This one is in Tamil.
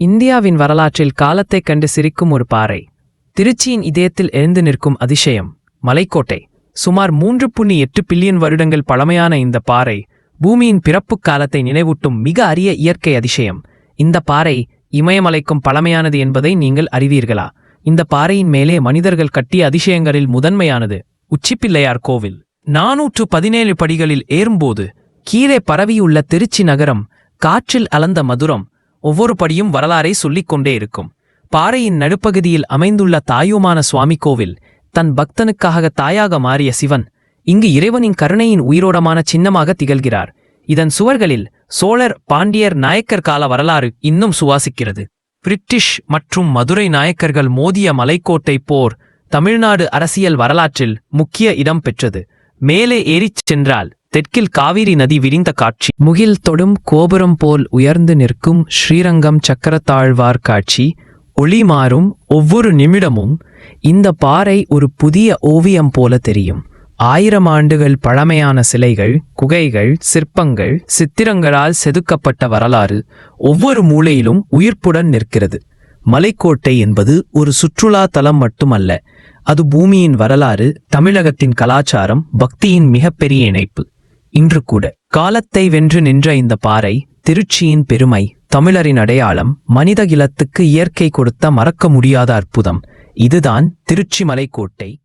இந்தியாவின் வரலாற்றில் காலத்தைக் கண்டு சிரிக்கும் ஒரு பாறை. திருச்சியின் இதயத்தில் எழுந்து நிற்கும் அதிசயம். மலைக்கோட்டை. சுமார் மூன்று புள்ளி எட்டு பில்லியன் வருடங்கள் பழமையான இந்த பாறை பூமியின் பிறப்புக் காலத்தை நினைவூட்டும் மிக அரிய இயற்கை அதிசயம். இந்த பாறை இமயமலைக்கும் பழமையானது என்பதை நீங்கள் அறிவீர்களா? இந்த பாறையின் மேலே மனிதர்கள் கட்டிய அதிசயங்களில் முதன்மையானது உச்சிப்பிள்ளையார் கோவில். நாநூற்று பதினேழு படிகளில் ஏறும்போது கீழே பரவியுள்ள திருச்சி நகரம் காற்றில் அலந்த மதுரம் ஒவ்வொரு படியும் வரலாறை சொல்லிக் கொண்டே இருக்கும். பாறையின் நடுப்பகுதியில் அமைந்துள்ள தாயுமான சுவாமி கோவில் தன் பக்தனுக்காக தாயாக மாறிய சிவன் இங்கு இறைவனின் கருணையின் உயிரோடமான சின்னமாக திகழ்கிறார். இதன் சுவர்களில் சோழர் பாண்டியர் நாயக்கர் கால வரலாறு இன்னும் சுவாசிக்கிறது. பிரிட்டிஷ் மற்றும் மதுரை நாயக்கர்கள் மோதிய மலைக்கோட்டை போர் தமிழ்நாடு அரசியல் வரலாற்றில் முக்கிய இடம் பெற்றது. மேலே ஏறிச் சென்றால் தெற்கில் காவிரி நதி விரிந்த காட்சி. முகில் தொடும் கோபுரம் போல் உயர்ந்து நிற்கும் ஸ்ரீரங்கம் சக்கரத்தாழ்வார் காட்சி. ஒளி மாறும் ஒவ்வொரு நிமிடமும். இந்த பாறை ஒரு புதிய ஓவியம் போல தெரியும். ஆயிரம் ஆண்டுகள் பழமையான சிலைகள் குகைகள் சிற்பங்கள் சித்திரங்களால் செதுக்கப்பட்ட வரலாறு ஒவ்வொரு மூலையிலும் உயிர்ப்புடன் நிற்கிறது. மலைக்கோட்டை என்பது ஒரு சுற்றுலா தலம் மட்டுமல்ல அது பூமியின் வரலாறு தமிழகத்தின் கலாச்சாரம் பக்தியின் மிகப்பெரிய இணைப்பு. இன்று கூட காலத்தை வென்று நின்ற இந்த பாறை திருச்சியின் பெருமை தமிழரின் அடையாளம் மனித இலத்துக்கு இயற்கை கொடுத்த மறக்க முடியாத அற்புதம். இதுதான் திருச்சி மலைக்கோட்டை.